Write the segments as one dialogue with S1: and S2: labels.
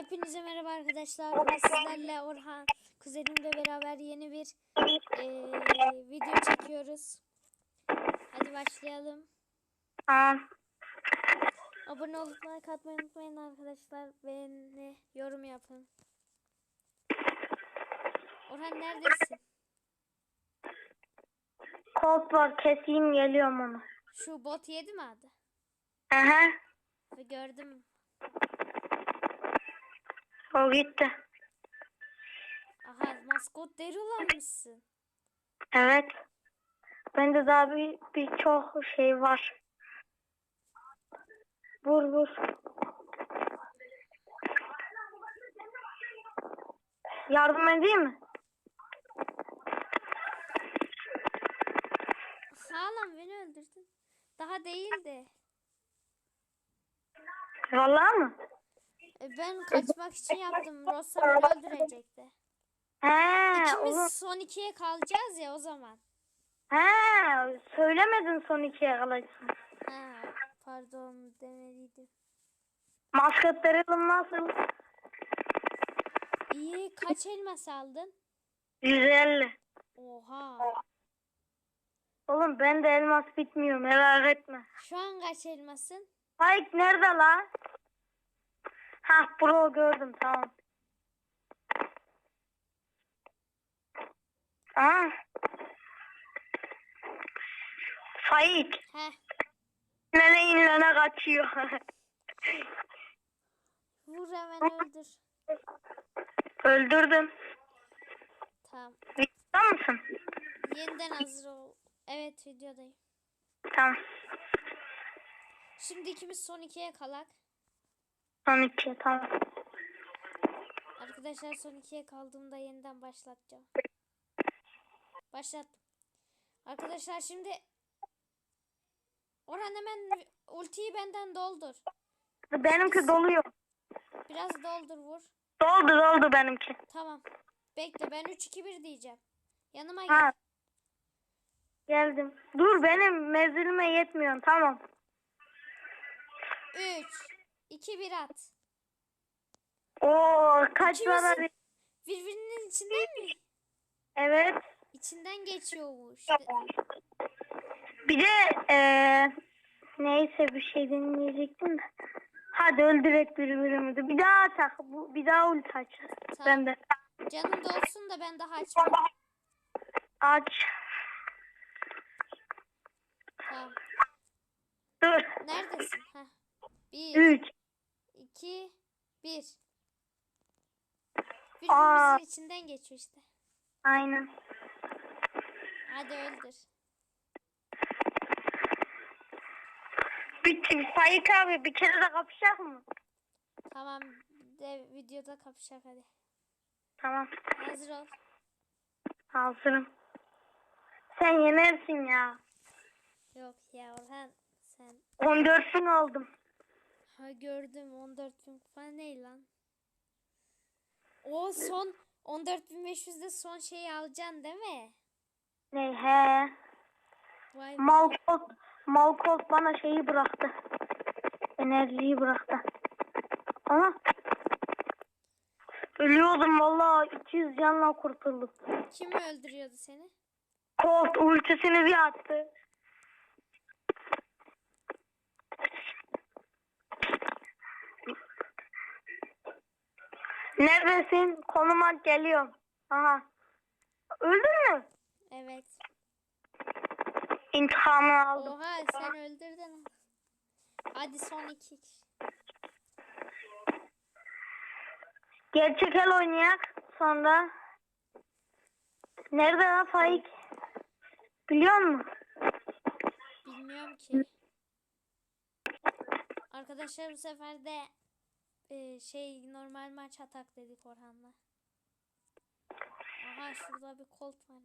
S1: Hepinize merhaba arkadaşlar. Bugün sizlerle Orhan kuzenimle beraber yeni bir eee, video çekiyoruz. Hadi başlayalım. Abone olup like atmayı unutmayın arkadaşlar. Beğeni, yorum yapın. Orhan neredesin?
S2: Colt var keseyim geliyorum onu.
S1: Şu bot yedi mi adı?
S2: Aha.
S1: Ve gördüm.
S2: O gitti.
S1: Aha maskot Daryl almışsın.
S2: Evet. Bende daha bir birçok şey var. Vur vur. Yardım edeyim mi?
S1: Sağlam beni öldürdün. Daha değildi.
S2: Vallahi mı?
S1: E, ben kaçmak için yaptım. Rosa beni öldürecekti.
S2: He,
S1: İkimiz
S2: oğlum.
S1: son ikiye kalacağız ya o zaman.
S2: He, söylemedin son ikiye kalacaksın.
S1: Ha, pardon demeliydim.
S2: Maskotlarım nasıl?
S1: İyi kaç elmas aldın?
S2: 150.
S1: Oha.
S2: Oğlum ben de elmas bitmiyor merak etme.
S1: Şu an kaç elmasın?
S2: Hayır nerede la? Ha pro gördüm tamam. Aa. Faik.
S1: Heh.
S2: Nene inlene kaçıyor.
S1: Vur hemen öldür.
S2: Öldürdüm.
S1: Tamam.
S2: Videoda mısın?
S1: Yeniden hazır ol. Evet videodayım.
S2: Tamam.
S1: Şimdi ikimiz son ikiye kalak.
S2: Son iki tamam.
S1: Arkadaşlar son ikiye kaldığımda yeniden başlatacağım. Başlat. Arkadaşlar şimdi Orhan hemen ultiyi benden doldur.
S2: Benimki doluyor.
S1: Biraz doldur vur.
S2: Doldu doldu benimki.
S1: Tamam. Bekle ben 3 2 1 diyeceğim. Yanıma gel.
S2: Ha. Geldim. Dur benim mezilime yetmiyor tamam.
S1: 3 2 1 at.
S2: Oo kaç
S1: İkimizin-? Birbirinin içinden mi?
S2: Evet.
S1: İçinden geçiyormuş.
S2: Bir de eee neyse bir şey dinleyecektim de. Hadi öldürek birbirimizi. Bir daha atak. Bu, bir daha ulti.
S1: Tamam.
S2: Ben de.
S1: Canım da olsun da ben daha açmam.
S2: Aç.
S1: Tamam.
S2: Dur.
S1: Neredesin? Heh. 1
S2: Üç.
S1: 2 1
S2: Aa.
S1: Birbirimizin içinden geçiyor işte.
S2: Aynen.
S1: Hadi öldür.
S2: Bitti. Faik abi bir kere de kapışacak mı?
S1: Tamam de videoda kapışak hadi.
S2: Tamam.
S1: Hazır ol.
S2: Hazırım. Sen yenersin ya.
S1: Yok ya Orhan sen.
S2: 14 bin oldum.
S1: Ha gördüm 14 bin kupa ne lan? O son 14.500'de son şeyi alacaksın değil mi?
S2: Ne he.
S1: Vay be.
S2: Malkoz, Malkoz bana şeyi bıraktı. Enerjiyi bıraktı. Ama ölüyordum valla 200 canla kurtuldum.
S1: Kim öldürüyordu seni?
S2: Colt ultisini bir attı. Neredesin? Konuma geliyorum. Aha. Öldün mü?
S1: Evet.
S2: İntikamını aldım.
S1: Oha sen öldürdün. Hadi son iki.
S2: Gerçek el oynayak sonra. Nerede lan Faik? Biliyor musun?
S1: Bilmiyorum ki. Arkadaşlar bu sefer de e, şey normal maç atak dedik Orhan'la. Aha şurada bir kolt var.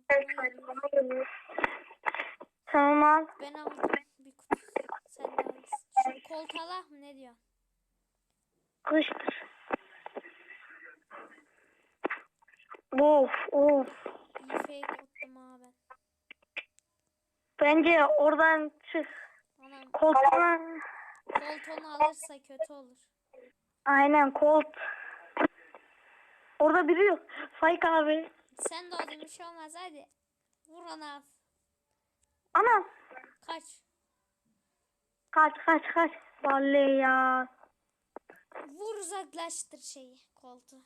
S2: Tamam al.
S1: Ben aldım bir kutu. Sen de alırsın. Şu kolt ala mı ne diyorsun?
S2: Kıştır. Of of.
S1: İyi fake attım ha ben.
S2: Bence oradan çık.
S1: Anam
S2: Koltuğuna
S1: kolt onu alırsa kötü olur.
S2: Aynen kolt. Orada biri yok. Faik abi.
S1: Sen doğdun bir şey olmaz hadi. Vur ona.
S2: Anam.
S1: Kaç.
S2: Kaç kaç kaç. Vallahi ya.
S1: Vur uzaklaştır şeyi koltuğu.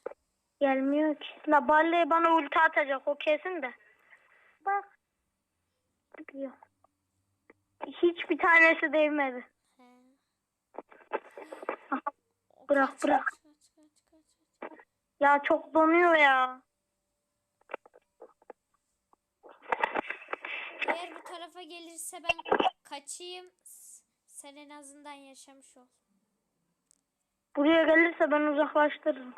S2: Gelmiyor ki. La Balle bana ulti atacak o kesin de. Bak. Gidiyor. Hiçbir tanesi değmedi.
S1: He.
S2: Aha,
S1: O
S2: Bırak, bırak. Ya çok donuyor ya.
S1: Eğer bu tarafa gelirse ben kaçayım. Sen en azından yaşamış ol.
S2: Buraya gelirse ben uzaklaştırırım.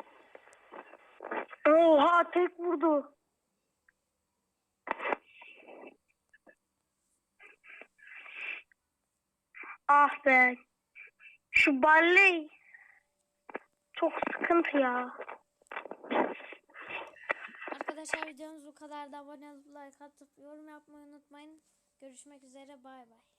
S2: Oha tek vurdu. Ah be. Şu Balle çok sıkıntı ya.
S1: Arkadaşlar videomuz bu kadar da abone olup like atıp yorum yapmayı unutmayın. Görüşmek üzere bay bay.